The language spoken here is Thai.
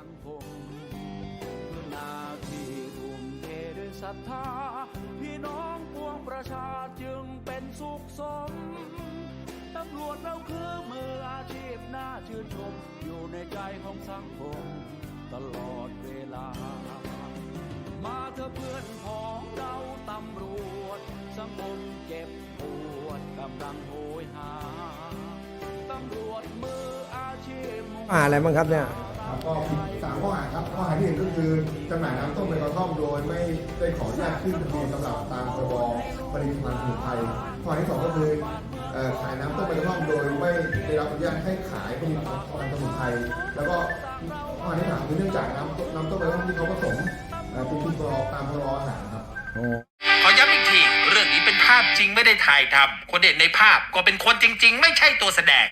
ังคมนาที่ทุ่มเทด้วยศรัทธา พี่น้องปวงประชาจึงเป็นสุขสม ตำรวจเราคือมืออาชีพน่าชื่นชม อยู่ในใจของสังคมตลอดเวลา มาเธอเพื่อนของเราตำรวจ สังคมเจ็บปวดกำลังโหยหา ตำรวจมืออาชีพ อ่าอะไรบ้างครับเนี่ย ก็ผิดสามข้อหาครับข้อหาที่หนึ่งก็คือจำหน่ายน้ำต้มในกระท่อมโดยไม่ได้ขออนุญาตขึ้นทะเบียนสำหรับตามพรบผลิตภัณฑ์สมุนไพรข้อหาที่สองก็คือขายน้ำต้มในกระท่อมโดยไม่ได้รับอนุญาตให้ขายผลิตภัณฑ์สมุนไพรแล้วก็ข้อหาที่สามคือเนื่องจากน้ำน้ำต้มในกระท่อมที่เขาผสมเป็นที่พรตามพรบอาหารครับขอย้ำอีกที เรื่องนี้เป็นภาพจริงไม่ได้ถ่ายทำคนเด่นในภาพก็เป็นคนจริง ๆ ไม่ใช่ตัวแสดง